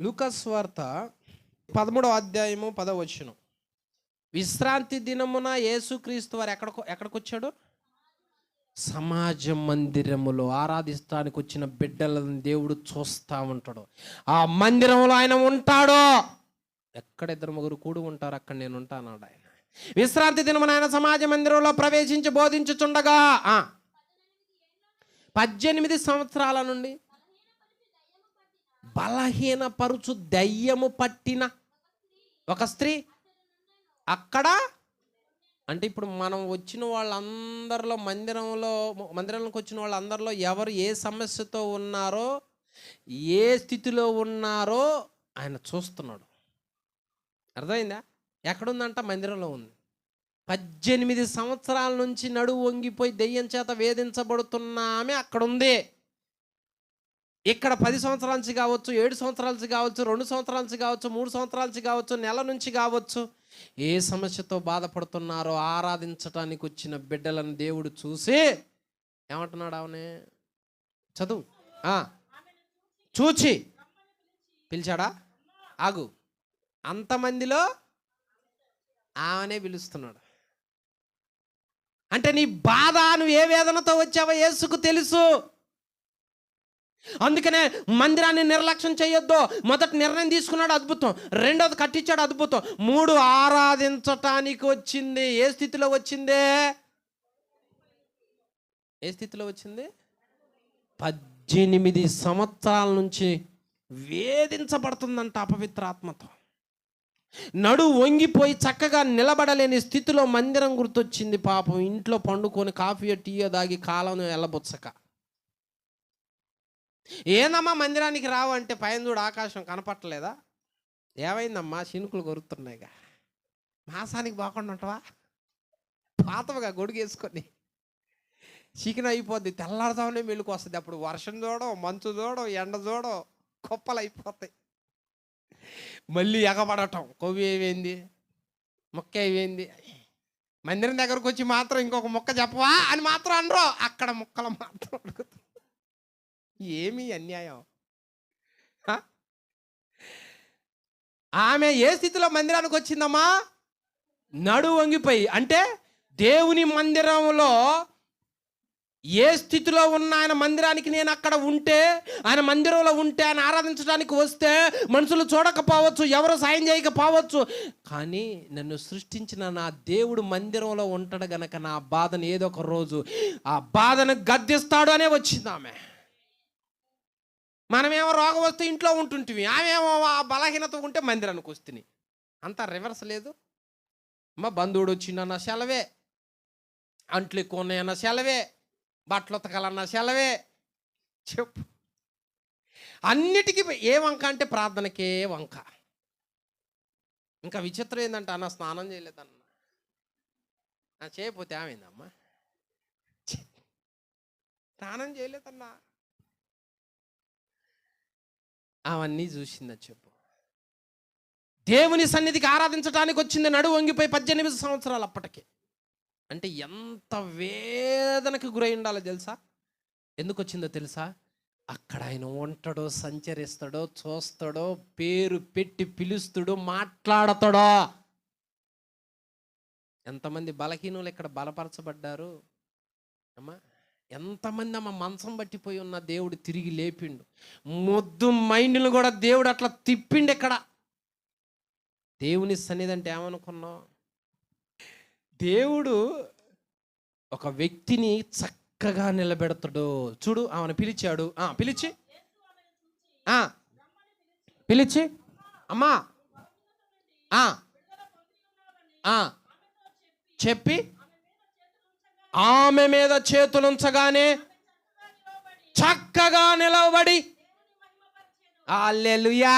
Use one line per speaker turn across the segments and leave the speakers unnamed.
లూకస్ వార్త పదమూడవ అధ్యాయము పదవచ్చును విశ్రాంతి దినమున యేసుక్రీస్తు వారు ఎక్కడ ఎక్కడికి వచ్చాడు సమాజ మందిరములో ఆరాధిస్తానికి వచ్చిన బిడ్డలను దేవుడు చూస్తూ ఉంటాడు. ఆ మందిరంలో ఆయన ఉంటాడో. ఎక్కడ ఇద్దరు ముగ్గురు కూడి ఉంటారు అక్కడ నేను ఉంటాను ఆయన. విశ్రాంతి దినమున ఆయన సమాజ మందిరంలో ప్రవేశించి బోధించుచుండగా పద్దెనిమిది సంవత్సరాల నుండి బలహీనపరుచు దయ్యము పట్టిన ఒక స్త్రీ అక్కడ అంటే ఇప్పుడు మనం వచ్చిన వాళ్ళందరిలో మందిరంలో మందిరంలోకి వచ్చిన వాళ్ళందరిలో ఎవరు ఏ సమస్యతో ఉన్నారో ఏ స్థితిలో ఉన్నారో ఆయన చూస్తున్నాడు. అర్థమైందా? ఎక్కడుందంట? మందిరంలో ఉంది. పద్దెనిమిది సంవత్సరాల నుంచి నడువు వంగిపోయి దెయ్యం చేత వేధించబడుతున్న ఆమె ఇక్కడ పది సంవత్సరాల నుంచి కావచ్చు ఏడు సంవత్సరాల నుంచి కావచ్చు రెండు సంవత్సరాల నుంచి కావచ్చు మూడు సంవత్సరాల నుంచి కావచ్చు నెల నుంచి కావచ్చు ఏ సమస్యతో బాధపడుతున్నారో ఆరాధించటానికి వచ్చిన బిడ్డలను దేవుడు చూసి ఏమంటున్నాడు ఆమె? చదువు. చూచి. పిలిచాడా? ఆగు. అంతమందిలో ఆమెనే పిలుస్తున్నాడు. అంటే నీ బాధ నువ్వు ఏ వేదనతో వచ్చావో యేసుకు తెలుసు. అందుకనే మందిరాన్ని నిర్లక్ష్యం చేయొద్దు. మొదటి నిర్ణయం తీసుకున్నాడు అద్భుతం. రెండోది కట్టించాడు అద్భుతం. మూడు ఆరాధించటానికి వచ్చింది. ఏ స్థితిలో వచ్చిందే? ఏ స్థితిలో వచ్చింది? పద్దెనిమిది సంవత్సరాల నుంచి వేధించబడుతుందంట అపవిత్రాత్మతో. నడు వంగిపోయి చక్కగా నిలబడలేని స్థితిలో మందిరం గుర్తొచ్చింది పాపం. ఇంట్లో పండుకొని కాఫీ టీయో దాగి కాలం ఎల్లబొచ్చక ఏందమ్మా మందిరానికి రావు అంటే పైన చూడు ఆకాశం కనపట్టలేదా ఏమైందమ్మా? చినుకులు కొరుతున్నాయిగా మాసానికి బాగుండా ఉంటావా? పాతవగా గొడుగేసుకొని. చికెన్ అయిపోద్ది. తెల్లారుతామనే మెలుకు వస్తుంది. అప్పుడు వర్షం చూడడం మంచు చూడడం ఎండ చూడడం కుప్పలు అయిపోతాయి. మళ్ళీ ఎగబడటం. కొవ్వి ఏమైంది? మొక్క ఏమైంది? మందిరం దగ్గరకు వచ్చి మాత్రం ఇంకొక మొక్క చెప్పవా అని మాత్రం అనరు. అక్కడ మొక్కలు మాత్రం అడుగుతారు. ఏమి అన్యాయం. ఆమె ఏ స్థితిలో మందిరానికి వచ్చిందమ్మా? నడు వంగిపోయి. అంటే దేవుని మందిరంలో ఏ స్థితిలో ఉన్న ఆయన మందిరానికి నేను అక్కడ ఉంటే ఆయన మందిరంలో ఉంటే ఆయన ఆరాధించడానికి వస్తే మనుషులు చూడకపోవచ్చు ఎవరు సాయం చేయకపోవచ్చు. కానీ నన్ను సృష్టించిన నా దేవుడు మందిరంలో ఉంటాడు గనక నా బాధను ఏదో ఒక రోజు ఆ బాధను గద్దిస్తాడు అనే వచ్చింది ఆమె. మనమేమో రోగం వస్తే ఇంట్లో ఉంటుంటివి ఆమెమో ఆ బలహీనత ఉంటే మందిరానికి వస్తుంది అంత రివర్స్ లేదు. మా బంధువుడు వచ్చిందన్న సెలవే. అంట్లు ఎక్కువ ఉన్నాయన్న సెలవే. బట్టలు ఉతకాలన్న సెలవే. చెప్పు. అన్నిటికీ ఏ వంక అంటే ప్రార్థనకే వంక. ఇంకా విచిత్రం ఏంటంటే అన్న స్నానం చేయలేదన్న. చేయకపోతే ఏమైందమ్మా? స్నానం చేయలేదన్నా. అవన్నీ చూసిందని చెప్పు. దేవుని సన్నిధికి ఆరాధించడానికి వచ్చింది నడు వంగిపోయి పద్దెనిమిది సంవత్సరాలు అప్పటికి. అంటే ఎంత వేదనకు గురై ఉండాలో తెలుసా? ఎందుకు వచ్చిందో తెలుసా? అక్కడ ఆయన ఉంటాడో సంచరిస్తాడో చూస్తాడో పేరు పెట్టి పిలుస్తాడో మాట్లాడతాడో. ఎంతమంది బలహీనులు ఇక్కడ బలపరచబడ్డారు? అమ్మా ఎంతమంది అమ్మ మంచం పట్టిపోయి ఉన్న దేవుడు తిరిగి లేపిండు. మొద్దు మైండ్ని కూడా దేవుడు అట్లా తిప్పిండు ఇక్కడ దేవుని సన్నిధి అంటే ఏమనుకున్నావు? దేవుడు ఒక వ్యక్తిని చక్కగా నిలబెడతాడు. చూడు ఆమెను పిలిచాడు. పిలిచి. పిలిచి. అమ్మా. చెప్పి. ఆమె మీద చేతులుంచగానే చక్కగా నిలవబడి అల్లెలుయా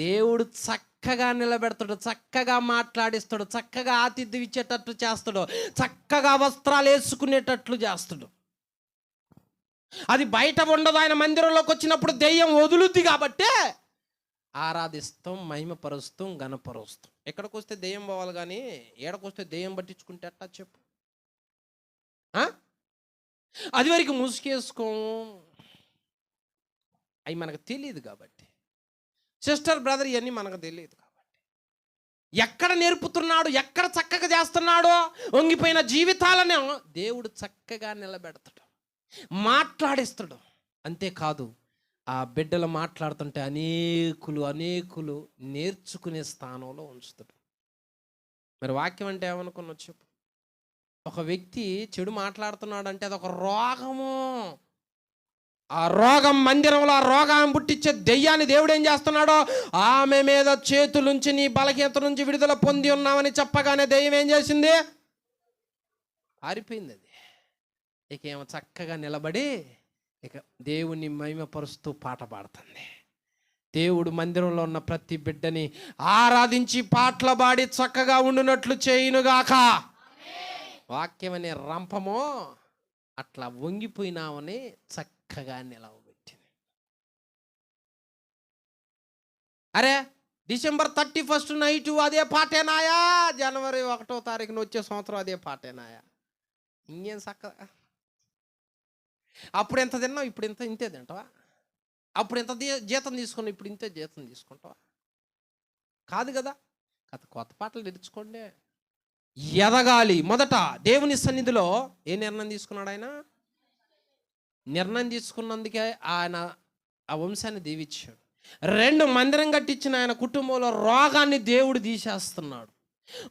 దేవుడు చక్కగా నిలబెడతాడు చక్కగా మాట్లాడిస్తాడు చక్కగా ఆతిథ్యం ఇచ్చేటట్లు చేస్తాడు చక్కగా వస్త్రాలు వేసుకునేటట్లు చేస్తాడు. అది బయట ఉండదు ఆయన మందిరంలోకి వచ్చినప్పుడు దెయ్యం వదులుద్ది కాబట్టే ఆరాధిస్తాం మహిమపరుస్తాం గణపరుస్తాం ఎక్కడికి వస్తే దెయ్యం పోవాలి కానీ ఏడకొస్తే దెయ్యం పట్టించుకుంటే అట్టా చెప్పు? అది వరకు ముసుకేసుకోము అవి మనకు తెలియదు కాబట్టి. సిస్టర్ బ్రదర్ ఇవన్నీ మనకు తెలియదు కాబట్టి. ఎక్కడ నేర్పుతున్నాడు ఎక్కడ చక్కగా చేస్తున్నాడో వంగిపోయిన జీవితాలను దేవుడు చక్కగా నిలబెడతాడు. మాట్లాడిస్తాడు. అంతేకాదు ఆ బిడ్డలు మాట్లాడుతుంటే అనేకులు అనేకులు నేర్చుకునే స్థానంలో ఉంచుతాడు. మరి వాక్యం అంటే ఏమనుకున్నా చెప్పు? ఒక వ్యక్తి చెడు మాట్లాడుతున్నాడు అంటే అది ఒక రోగము. ఆ రోగం మందిరంలో ఆ రోగాన్ని పుట్టించే దెయ్యాన్ని దేవుడు ఏం చేస్తున్నాడో? ఆమె మీద చేతులుంచి నీ బలహీనత నుంచి విడుదల పొంది ఉన్నామని చెప్పగానే దెయ్యం ఏం చేసింది? ఆరిపోయింది అది. ఇక ఏమో చక్కగా నిలబడి ఇక దేవుణ్ణి మహిమపరుస్తూ పాట పాడుతుంది. దేవుడు మందిరంలో ఉన్న ప్రతి బిడ్డని ఆరాధించి పాటలు పాడి చక్కగా ఉండునట్లు చేయునుగాక. వాక్యం అనే రంపమో అట్లా వంగిపోయినామని చక్కగా నిలవబెట్టింది. అరే డిసెంబర్ థర్టీ ఫస్ట్ నైట్ అదే పాటేనాయా జనవరి ఒకటో తారీఖున వచ్చే సంవత్సరం అదే పాటేనాయా ఇంకేం చక్కగా అప్పుడు ఎంత తిన్నావు? ఇప్పుడు ఇంత ఇంతే తింటావా? అప్పుడు ఎంత జీతం తీసుకున్నావు? ఇప్పుడు ఇంతే జీతం తీసుకుంటావా? కాదు కదా? కథ కొత్త పాటలు తెరుచుకోండి ఎదగాలి. మొదట దేవుని సన్నిధిలో ఏ నిర్ణయం తీసుకున్నాడు ఆయన? నిర్ణయం తీసుకున్నందుకే ఆయన ఆ వంశాన్ని దీవించాడు. రెండు మందిరం కట్టించిన ఆయన కుటుంబంలో రోగాన్ని దేవుడు తీసేస్తున్నాడు.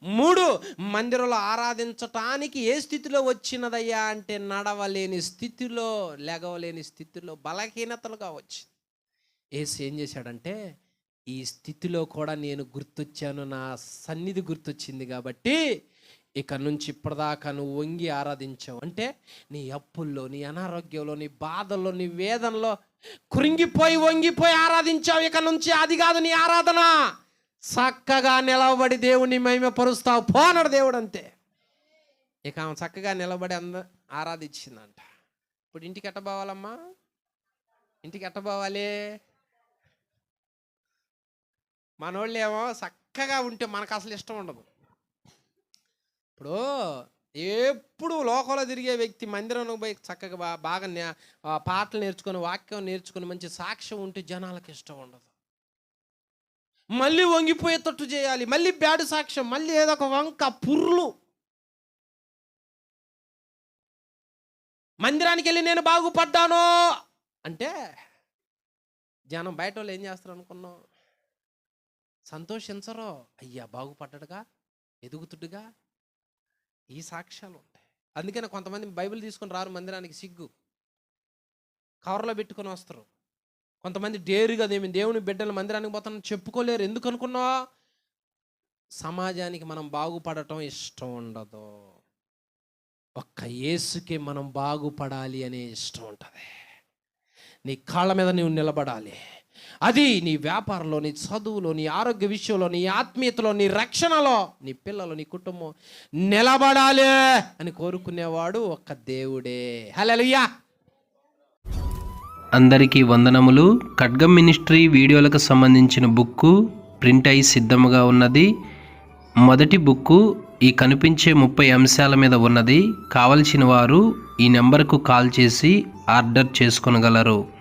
మూడు మందిరంలో ఆరాధించటానికి ఏ స్థితిలో వచ్చినదయ్యా అంటే నడవలేని స్థితిలో లెగవలేని స్థితిలో బలహీనతలుగా వచ్చింది. ఏసు ఏం చేశాడంటే ఈ స్థితిలో కూడా నేను గుర్తొచ్చాను నా సన్నిధి గుర్తొచ్చింది కాబట్టి ఇక నుంచి ఇప్పటిదాకా నువ్వు వంగి ఆరాధించావు. అంటే నీ అప్పుల్లో నీ అనారోగ్యంలో నీ బాధల్లో నీ వేదనలో కురింగిపోయి వంగిపోయి ఆరాధించావు. ఇక నుంచి అది కాదు నీ ఆరాధన. చక్కగా నిలబడి దేవుని మహిమపరుస్తావు. పోనడు దేవుడు అంతే ఇక ఆమె చక్కగా నిలబడి అంద ఆరాధించిందంట. ఇప్పుడు ఇంటికి ఎట్టబోవాలమ్మా ఇంటికి ఎట్టబోవాలి మనోళ్ళు ఏమో చక్కగా ఉంటే మనకు అసలు ఇష్టం ఉండదు. ఇప్పుడు ఎప్పుడు లోకంలో తిరిగే వ్యక్తి మందిరంలో పోయి చక్కగా బా- బాగా నే- ఆ పాటలు నేర్చుకొని వాక్యం నేర్చుకొని మంచి సాక్ష్యం ఉంటే జనాలకు ఇష్టం ఉండదు. మళ్ళీ వంగిపోయేటట్టు చేయాలి. మళ్ళీ బ్యాడ్ సాక్ష్యం మళ్ళీ ఏదో ఒక వంక పుర్రులు మందిరానికి వెళ్ళి నేను బాగుపడ్డాను అంటే జనం బయట వాళ్ళు ఏం చేస్తారు అనుకున్నాం? సంతోషించరో. అయ్యా బాగుపడ్డాడుగా ఎదుగుతుడుగా ఈ సాక్ష్యాలు ఉంటాయి. అందుకని కొంతమంది బైబిల్ తీసుకొని రారు మందిరానికి సిగ్గు. కవర్లో పెట్టుకొని వస్తారు. కొంతమంది డేరుగా దేమి దేవుని బిడ్డల మందిరానికి పోతాను చెప్పుకోలేరు. ఎందుకు అనుకున్నావా? సమాజానికి మనం బాగుపడటం ఇష్టం ఉండదు. ఒక్క యేసుకి మనం బాగుపడాలి అనే ఇష్టం ఉంటుంది. నీ కాళ్ళ మీద నువ్వు నిలబడాలి. అది నీ వ్యాపారంలో నీ చదువులో నీ ఆరోగ్య విషయంలో నీ ఆత్మీయతలో నీ రక్షణలో నీ పిల్లలు నీ కుటుంబం నిలబడాలి అని కోరుకునేవాడు ఒక్క దేవుడే. హల్లెలూయా.
అందరికీ వందనములు. ఖడ్గం మినిస్ట్రీ వీడియోలకు సంబంధించిన బుక్కు ప్రింట్ అయి సిద్ధముగా ఉన్నది. మొదటి బుక్కు ఈ కనిపించే ముప్పై అంశాల మీద ఉన్నది. కావలసిన వారు ఈ నెంబర్కు కాల్ చేసి ఆర్డర్ చేసుకొనగలరు.